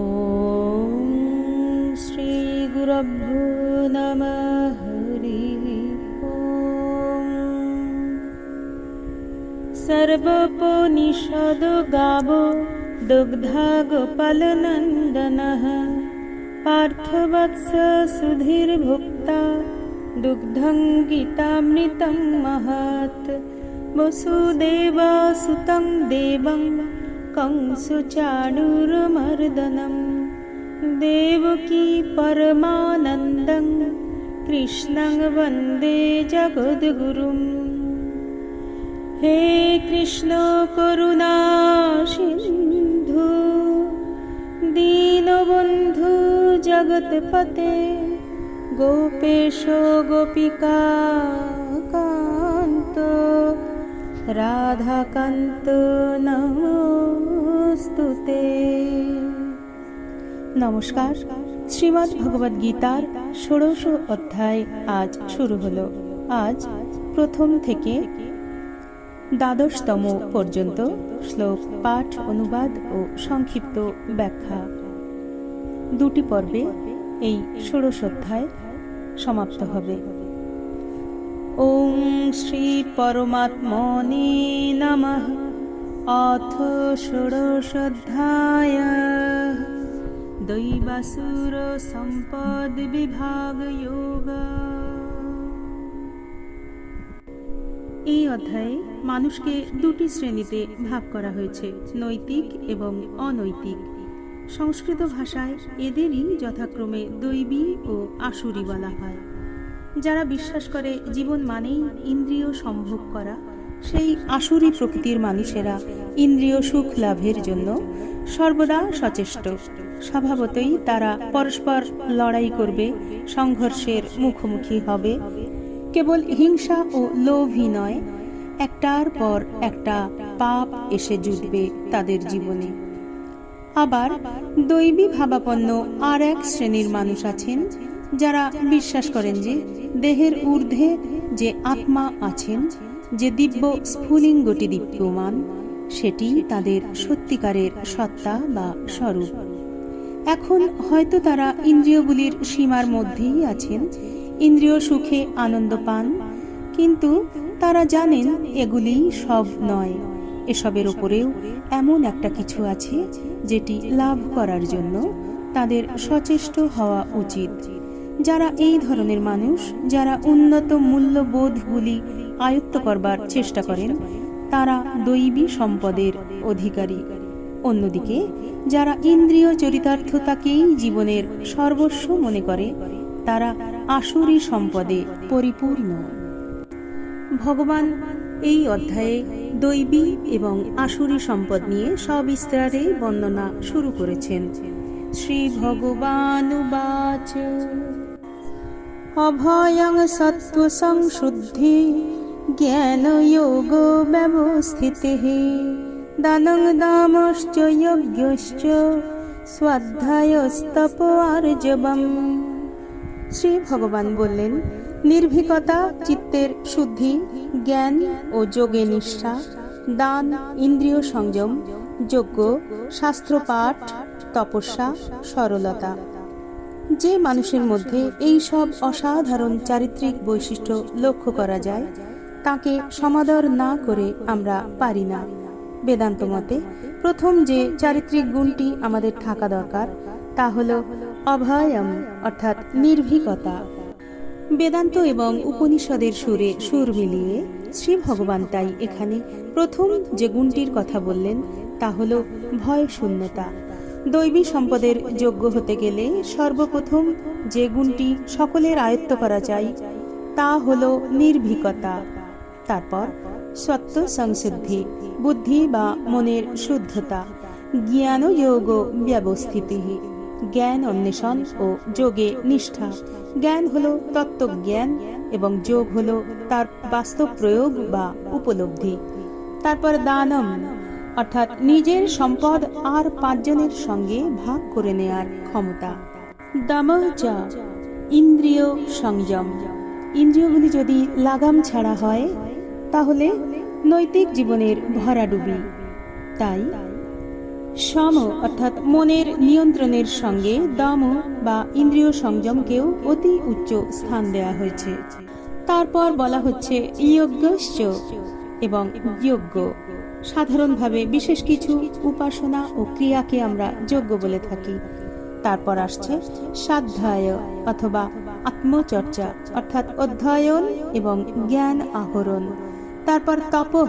ॐ श्रीगुरभ्यो नमः हरिः ॐ सर्वोपनिषदो गावो दुग्धा गोपालनन्दनः पार्थवत्स सुधीर्भुक्ता दुग्धं गीतामृतं महत्। वसुदेवसुतं देवं मर्दनं देवकी परमानन्दं कृष्णं वन्दे जगद्गुरुं हे कृष्ण करुणा सिन्धु दीनबन्धु जगत्पते गोपेश गोपिका कान्त राधाकान्त नमोऽस्तु ते নমস্কার। শ্রীমৎ ভগবদ গীতার ষোড়শ অধ্যায় আজ শুরু হল। আজ প্রথম থেকে দ্বাদশতম পর্যন্ত শ্লোক, পাঠ, অনুবাদ ও সংক্ষিপ্ত ব্যাখ্যা। দুটি পর্বে এই ষোড়শ অধ্যায় সমাপ্ত হবে। ওম শ্রী পরমাত্মনি নমঃ। অথ ষোড়শোধ্যায় नमः अथ षोडशोऽध्याय दैवासुरसम्पद्विभागयोग এই অধ্যায়ে মানুষকে দুটি শ্রেণীতে ভাগ করা হয়েছে নৈতিক এবং অনৈতিক সংস্কৃত ভাষায় এদেরই যথাক্রমে দৈবী ও আসুরি বলা হয় যারা বিশ্বাস করে জীবন মানেই ইন্দ্রিয় সম্ভোগ করা সেই আসুরি প্রকৃতির মানুষেরা ইন্দ্রিয় সুখ লাভের জন্য সর্বদা সচেষ্ট স্বভাবতই তারা পরস্পর লড়াই করবে, সংঘর্ষের মুখোমুখি হবে। কেবল হিংসা ও লোভই নয়, একটার পর একটা পাপ এসে জুটবে তাদের জীবনে। আবার দৈবী ভাবাপন্ন আর এক শ্রেণির মানুষ আছেন, যারা বিশ্বাস করেন যে দেহের ঊর্ধ্বে যে আত্মা আছেন, যে দিব্য স্ফুলিঙ্গটি দীপ্যমান, সেটি তাদের সত্যিকারের সত্তা বা স্বরূপ। এখন হয়তো তারা ইন্দ্রিয়গুলির সীমার মধ্যেই আছেন। ইন্দ্রিয় সুখে আনন্দ পান, কিন্তু তারা জানেন এগুলি সব নয়। এসবের ওপরেও এমন একটা কিছু আছে যেটি লাভ করার জন্য তাদের সচেষ্ট হওয়া উচিত। যারা এই ধরনের মানুষ, যারা উন্নত মূল্যবোধগুলি আয়ত্ত করবার চেষ্টা করেন, তারা দৈবী সম্পদের অধিকারী। অন্যদিকে, যারা ইন্দ্রিয় চরিতার্থতাকেই জীবনের সর্বস্ব মনে করে, তারা আসুরি সম্পদে পরিপূর্ণ। ভগবান এই অধ্যায়ে দৈবী এবং আসুরি সম্পদ নিয়ে সবিস্তারে বর্ণনা শুরু করেছেন। শ্রী ভগবানুবাচ অভয়ং সত্ত্ব সংশুদ্ধি জ্ঞান যোগ ব্যবস্থিতি দানং দামশ্চ যজ্ঞশ্চ স্বাধ্যায়স্তপ আর্জবম শ্রী ভগবান বললেন নির্ভীকতা চিত্তের শুদ্ধি জ্ঞান ও যোগে নিষ্ঠা দান ইন্দ্রিয় সংযম যজ্ঞ শাস্ত্রপাঠ তপস্যা সরলতা যে মানুষের মধ্যে এই সব অসাধারণ চারিত্রিক বৈশিষ্ট্য লক্ষ্য করা যায়, তাকে সমাদর না করে আমরা পারি না। বেদান্ত মতে, প্রথম যে চারিত্রিক গুণটি আমাদের থাকা দরকার, তা হল অভয়ম অর্থাৎ নির্ভীকতা। বেদান্ত এবং উপনিষদের সুরে সুর মিলিয়ে শ্রী ভগবান তাই এখানে প্রথম যে গুণটির কথা বললেন, তা হল ভয় শূন্যতা। দৈবী সম্পদের যোগ্য হতে গেলে সর্বপ্রথম যে গুণটি সকলের আয়ত্ত করা চাই, তা হল নির্ভীকতা। তারপর সত্য সংশুদ্ধি বুদ্ধি বা মনের শুদ্ধতা, জ্ঞান যোগ ব্যবস্থিতি, জ্ঞান অন্বেষণ ও যোগে নিষ্ঠা। জ্ঞান হল তত্ত্বজ্ঞান এবং যোগ হল তার বাস্তব প্রয়োগ বা উপলব্ধি। তারপর দানম, অর্থাৎ নিজের সম্পদ আর পাঁচজনের সঙ্গে ভাগ করে নেয়ার ক্ষমতা। দামচা ইন্দ্রিয় সংযম। ইন্দ্রিয়গুলি যদি লাগাম ছাড়া হয় তাহলে নৈতিক জীবনের ভরাডুবি। তাই সম অর্থাৎ মনের নিয়ন্ত্রণের সঙ্গে দম বা ইন্দ্রিয় সংযমকেও অতি উচ্চ স্থান দেওয়া হয়েছে। তারপর বলা হচ্ছে ইয়জ্ঞশ্চ এবং যোগ্য সাধারণভাবে বিশেষ কিছু উপাসনা ও ক্রিয়াকে আমরা যোগ্য বলে থাকি। তারপর আসছে সাধ্যায় অথবা আত্মচর্চা, অর্থাৎ অধ্যয়ন এবং জ্ঞান আহরণ। তারপর তপ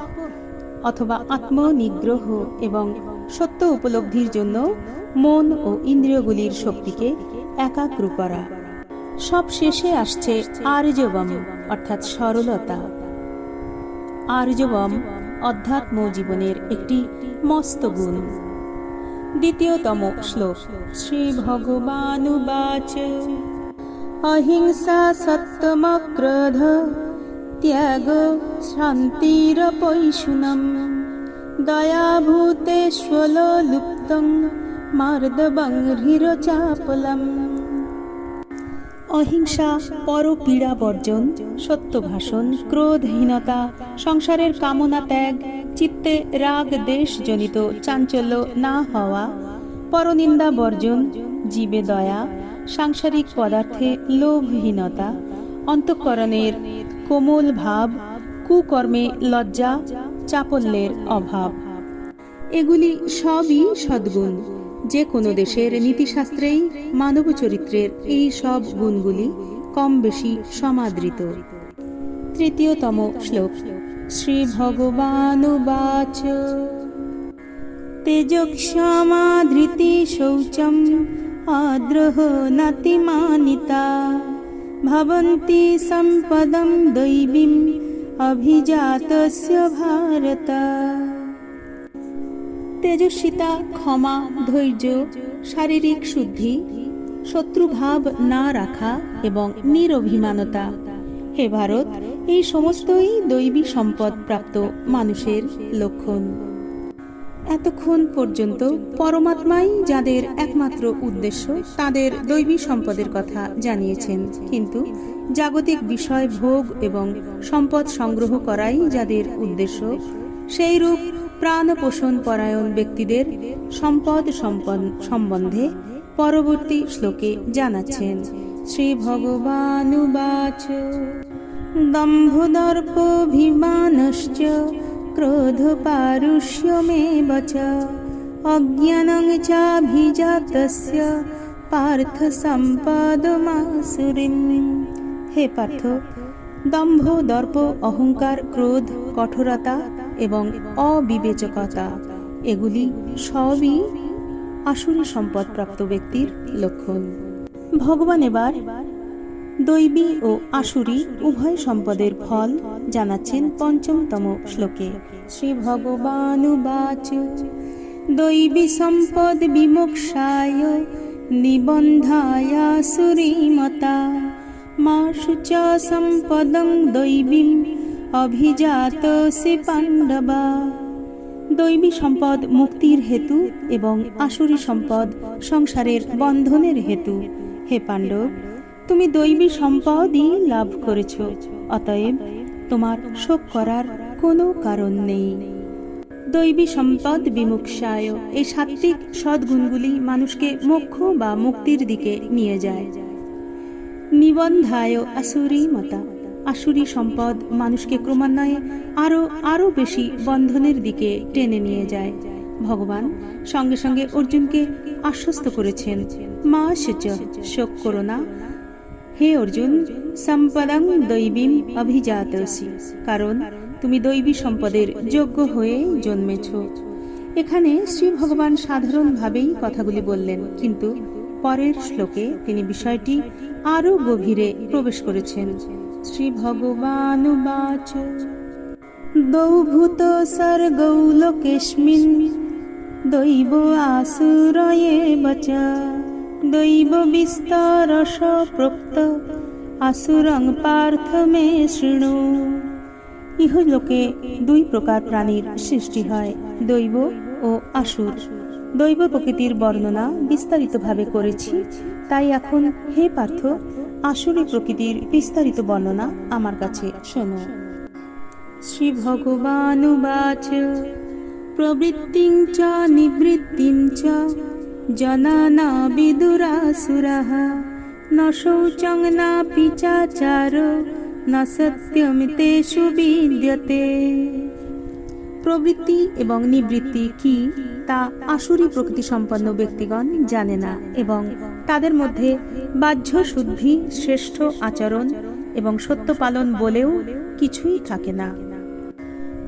অথবা আত্মনিগ্রহ এবং সত্য উপলব্ধির জন্য মন ও ইন্দ্রিয়গুলির শক্তিকে একাগ্র করা। সব শেষে আসছে আর্যবম, অর্থাৎ সরলতা। আর্যবম অধ্যাত্ম জীবনের একটি মস্ত গুণ। দ্বিতীয়তম শ্লোক, শ্রী ভগবানুবাচ। অহিংসা সত্যমক্রোধ। ত্যাগ শান্তিরপৈশুনম দয়াভূতেষ্বলুপ্তং মার্দবংহীর চাপলম। অহিংসা, পরপীড়া বর্জন সত্য ভাষণ ক্রোধহীনতা, সংসারের কামনা ত্যাগ, চিত্তে রাগ দেশ জনিত চাঞ্চল্য না হওয়া, পরনিন্দা বর্জন, জীবে দয়া, সাংসারিক পদার্থে লোভহীনতা, অন্তঃকরণের কোমল ভাব, কুকর্মে লজ্জা, চাপল্যের অভাব। এগুলি সবই সদ্গুণ। যে কোনো দেশের নীতিশাস্ত্রেই মানব চরিত্রের এই সব গুণগুলি কম বেশি সমাদৃত। তৃতীয়তম শ্লোক, শ্রী ভগবানুবাচ তেজক্ষমাধৃতি শৌচম, আদ্রহ নাতিমানিতা। ভবন্তি সম্পদম দৈবীম অভিজাতস্য ভারত তেজস্বিতা ক্ষমা ধৈর্য শারীরিক শুদ্ধি শত্রুভাব না রাখা এবং নিরভিমানতা হে ভারত এই সমস্তই দৈবী সম্পদ প্রাপ্ত মানুষের লক্ষণ। এতক্ষণ পর্যন্ত পরমাত্মাই যাদের একমাত্র উদ্দেশ্য, তাদের দৈবী সম্পদের কথা জানিয়েছেন। কিন্তু জাগতিক বিষয় ভোগ এবং সম্পদ সংগ্রহ করাই যাদের উদ্দেশ্য সেই রূপ প্রাণ পোষণ পরায়ণ ব্যক্তিদের সম্পদ সম্বন্ধে পরবর্তী শ্লোকে জানাচ্ছেন। শ্রী ভগবানুবাচ। দম্ভদর্পভিমানশ্চ পারুষ্যমেব চ অজ্ঞানং চাভিজাতস্য পার্থ সম্পদমাসুরিম হে পার্থ দম্ভ দর্প অহংকার ক্রোধ কঠোরতা এবং অবিবেচকতা এগুলি সবই আসুরি সম্পদপ্রাপ্ত ব্যক্তির লক্ষণ। ভগবান এবার দৈবী ও আসুরি উভয় সম্পদের ফল জানাচ্ছেন পঞ্চমতম শ্লোকে। শ্রী ভগবানুবাচ দৈবী সম্পদ বিমোক্ষায় নিবন্ধায় সুরীমতা। মাসু চ সম্পদং দৈবীম অভিজাত সে পাণ্ডবা। দৈবী সম্পদ মুক্তির হেতু এবং আসুরি সম্পদ সংসারের বন্ধনের হেতু। হে পাণ্ডব তুমি দৈবী সম্পদই লাভ করেছ, অতএব তোমার শোক করার কোনো কারণ নেই। দৈবী সম্পদ বিমুক্ষায় এই সাত্বিক সদ্গুণগুলি মানুষকে মোক্ষ বা মুক্তির দিকে নিয়ে যায়। নিবন্ধায় আসুরি মতা, আসুরি সম্পদ মানুষকে ক্রমান্বয়ে আরও আরও বেশি বন্ধনের দিকে টেনে নিয়ে যায়। ভগবান সঙ্গে সঙ্গে অর্জুনকে আশ্বস্ত করেছেন, মা সেচ শোক করো না হে অর্জুন, সম্পদং দৈবীম অভিজাতসি। কারণ তুমি দৈবী সম্পদের যোগ্য হয়ে জন্মেছ। এখানে শ্রী ভগবান সাধারণভাবেই কথাগুলি বললেন, কিন্তু পরের শ্লোকে তিনি বিষয়টি আরও গভীরে প্রবেশ করেছেন। শ্রী ভগবানুবাচ দৌভূত সর্গৌ লোকেস্মিন, দৈব আসুরয়ে বচ। দৈব বিস্তরস প্রক্ত আসুরং পার্থ মে শৃণু ইহলোকে দুই প্রকার প্রাণীর সৃষ্টি হয়, দৈব ও আসুর। দৈব প্রকৃতির বর্ণনা বিস্তারিতভাবে করেছি। তাই এখন হে পার্থ, আসুরি প্রকৃতির বিস্তারিত বর্ণনা আমার কাছে শোনো। শ্রী ভগবানুবাচ প্রবৃত্তিং চ নিবৃত্তিং চ। বিদুরাসুরাः ন শৌচং নাপি চাচারো ন সত্যমিতেষু বিদ্যতে। প্রবৃত্তি এবং নিবৃত্তি কি তা আসুরি প্রকৃতি সম্পন্ন ব্যক্তিগণ জানে না এবং তাদের মধ্যে বাহ্য শুদ্ধি শ্রেষ্ঠ আচরণ এবং সত্য পালন বলেও কিছুই থাকে না।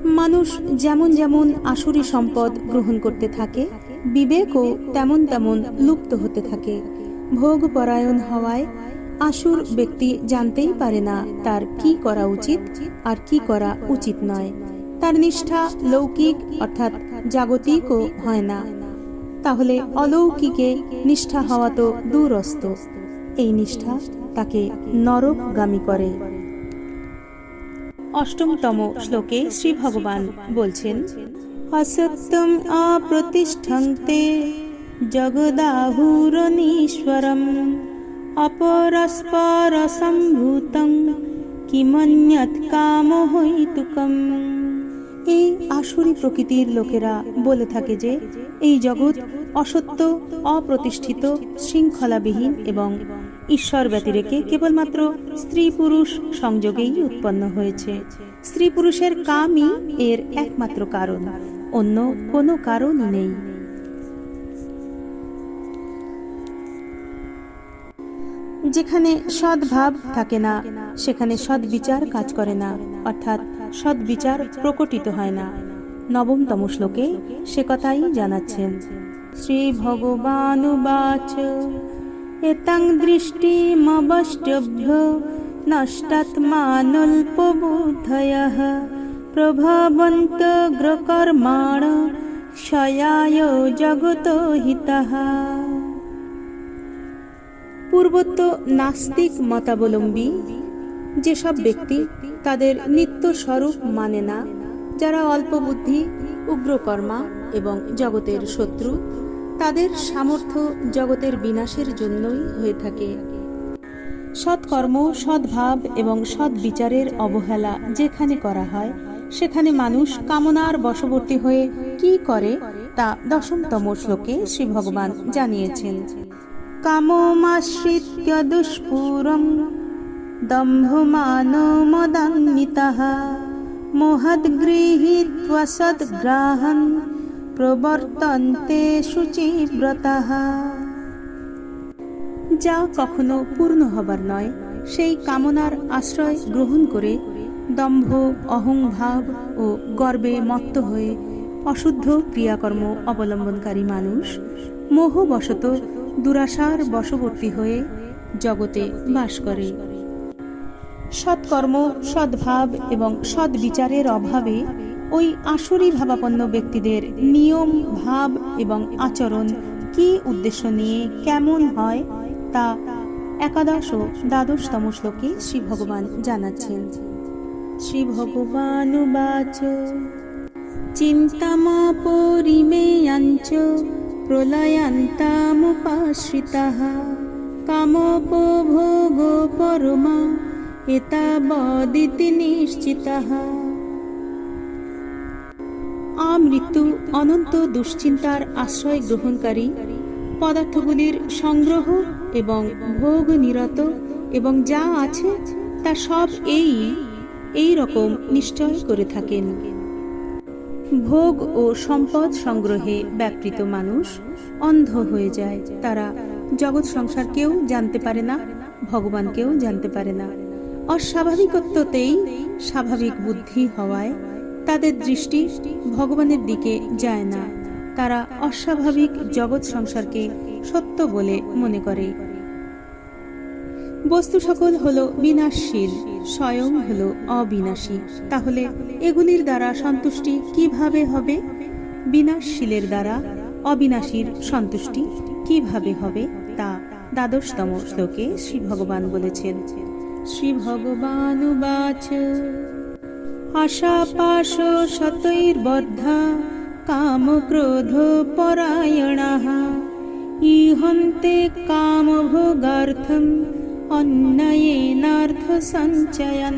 মানুষ যেমন যেমন আসুরি সম্পদ গ্রহণ করতে থাকে বিবেকও তেমন তেমন লুপ্ত হতে থাকে। ভোগ পরায়ণ হওয়ায় আসুর ব্যক্তি জানতেই পারে না তার কি করা উচিত আর কি করা উচিত নয়। তার নিষ্ঠা লৌকিক অর্থাৎ জাগতিকও হয় না। তাহলে অলৌকিকে নিষ্ঠা হওয়া তো দূরস্ত। এই নিষ্ঠা তাকে নরকগামী করে। অষ্টমতম শ্লোকে শ্রী ভগবান বলছেন অপ্রতিষ্ঠন্তে জগদাহুরনীশ্বরম অপরস্পর সম্ভূতং কিমন্যৎ কাম হৈতুকম এই আসুরি প্রকৃতির লোকেরা বলে থাকে যে, এই জগৎ অসত্য, অপ্রতিষ্ঠিত, শৃঙ্খলাবিহীন এবং ঈশ্বর ব্যতিরেকে কেবলমাত্র স্ত্রী পুরুষ সংযোগেই উৎপন্ন হয়েছে। স্ত্রী পুরুষের কামই এর একমাত্র কারণ। অন্য কোনো কারণই নেই। যেখানে সদ্ভাব থাকে না, সেখানে সদ্বিচার কাজ করে না, অর্থাৎ সদ্বিচার প্রকটিত হয় না। নবমতম শ্লোকে সে কথাই জানাচ্ছেন, শ্রী ভগবানুবাচ এতাং দৃষ্টিমবষ্টভ্য নষ্টাত্মানুল্পবুদ্ধয়ः গ্রকর্মাণ ক্ষয়ায় জগত হিতঃ পূর্বত্ব নাস্তিক মতাবলম্বী যেসব ব্যক্তি তাদের নিত্য স্বরূপ মানে না, যারা অল্প বুদ্ধি, উগ্রকর্মা এবং জগতের শত্রু, তাদের সামর্থ্য জগতের বিনাশের জন্যই হয়ে থাকে। সৎকর্ম, সদ্ভাব এবং সৎ বিচারের অবহেলা যেখানে করা হয় সেখানে মানুষ কামনার বশবর্তী হয়ে কি করে তা দশমতম শ্লোকে শ্রী ভগবান জানিয়েছেন। কামমাশ্রিত্য দুষ্পুরম দম্ভমানমদান্বিতः মোহদ্গৃহীত্বা সদ্গ্রাহন প্রবর্তন্তে শুচিব্রতः যা কখনো পূর্ণ হবার নয়, সেই কামনার আশ্রয় গ্রহণ করে দম্ভ অহংভাব ও গর্বে মত্ত হয়ে অশুদ্ধ ক্রিয়াকর্ম অবলম্বনকারী মানুষ মোহবশত দুরাশার বশবর্তী হয়ে জগতে বাস করে। সৎকর্ম, সদ্ভাব এবং সদ্বিচারের অভাবে ওই আসুরি ভাবাপন্ন ব্যক্তিদের নিয়ম, ভাব এবং আচরণ কি উদ্দেশ্য নিয়ে কেমন হয় তা একাদশ ও দ্বাদশতম শ্লোকে শ্রী ভগবান জানাচ্ছেন। শ্রী ভগবানুবাচ চিন্তামপরিমেয়াঞ্চ প্রলয়ান্তামুপাশ্রিতাः। কামোপভোগ পরমা এতাবদিতি নিশ্চিতাः। আমৃত্যু অনন্ত দুশ্চিন্তার আশ্রয় গ্রহণকারী, পদার্থগুলির সংগ্রহ এবং ভোগ নিরত এবং যা আছে, তা সব এই এই রকম নিশ্চয় করে থাকেন। ভোগ ও সম্পদ সংগ্রহে ব্যাপৃত মানুষ অন্ধ হয়ে যায়। তারা জগৎ সংসারকেও জানতে পারে না ভগবানকেও জানতে পারে না। অস্বাভাবিকত্বতেই স্বাভাবিক বুদ্ধি হওয়ায় তাদের দৃষ্টি ভগবানের দিকে যায় না। তারা অস্বাভাবিক জগৎ সংসারকে সত্য বলে মনে করে। বস্তু সকল হলো বিনাশশীল, স্বয়ং হলো অবিনাশী। তাহলে এগুলির দ্বারা সন্তুষ্টি কীভাবে হবে? বিনাশশীলের দ্বারা অবিনাশীর সন্তুষ্টি কীভাবে হবে? তা দ্বাদশতম শ্লোকে শ্রী ভগবান বলেছেন শ্রী ভগবানুবাচ আশাপাশ শতৈর্বদ্ধা কামক্রোধ পরায়ণাः, ইহন্তে কামভোগার্থম অন্নয়েনার্থ সঞ্চয়ন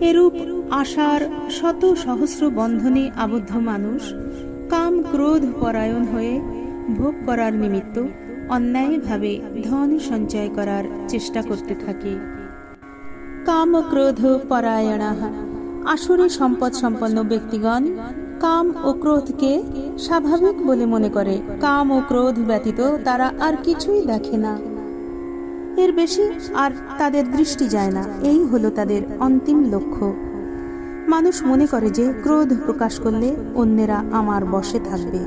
এরূপ আশার শত সহস্র বন্ধনে আবদ্ধ মানুষ কাম ক্রোধ পরায়ণ হয়ে ভোগ করার নিমিত্ত অন্যায়ভাবে ধন সঞ্চয় করার চেষ্টা করতে থাকে। কাম ক্রোধ পরায়ণা। আসরে সম্পদ সম্পন্ন ব্যক্তিগণ কাম ও ক্রোধকে স্বাভাবিক বলে মনে করে। কাম ও ক্রোধ ব্যতীত তারা আর কিছুই দেখে না। এর বেশি আর তাদের দৃষ্টি যায় না। এই হলো তাদের অন্তিম লক্ষ্য। মানুষ মনে করে যে ক্রোধ প্রকাশ করলে অন্যেরা আমার বসে থাকবে।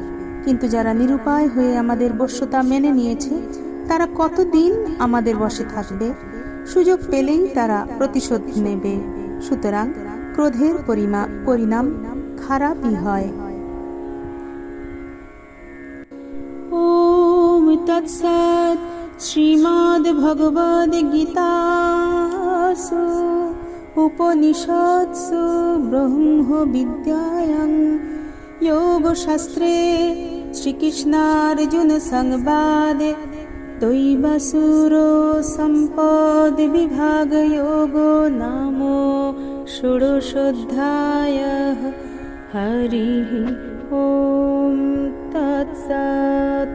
কিন্তু যারা নিরুপায় হয়ে আমাদের বস্যতা মেনে নিয়েছে, তারা কতদিন আমাদের বসে থাকবে? সুযোগ পেলেই তারা প্রতিশোধ নেবে। সুতরাং ক্রোধের পরিণাম খারাপই হয়। ও তৎসৎ श्रीमद्भगवद्गीतासु उपनिषत्सु ब्रह्मविद्यायां योगशास्त्रे श्रीकृष्णार्जुनसंवादे दैवसुरो सम्पद्विभागयोगो नाम षोडशोऽध्यायः हरिः ॐ तत्सत्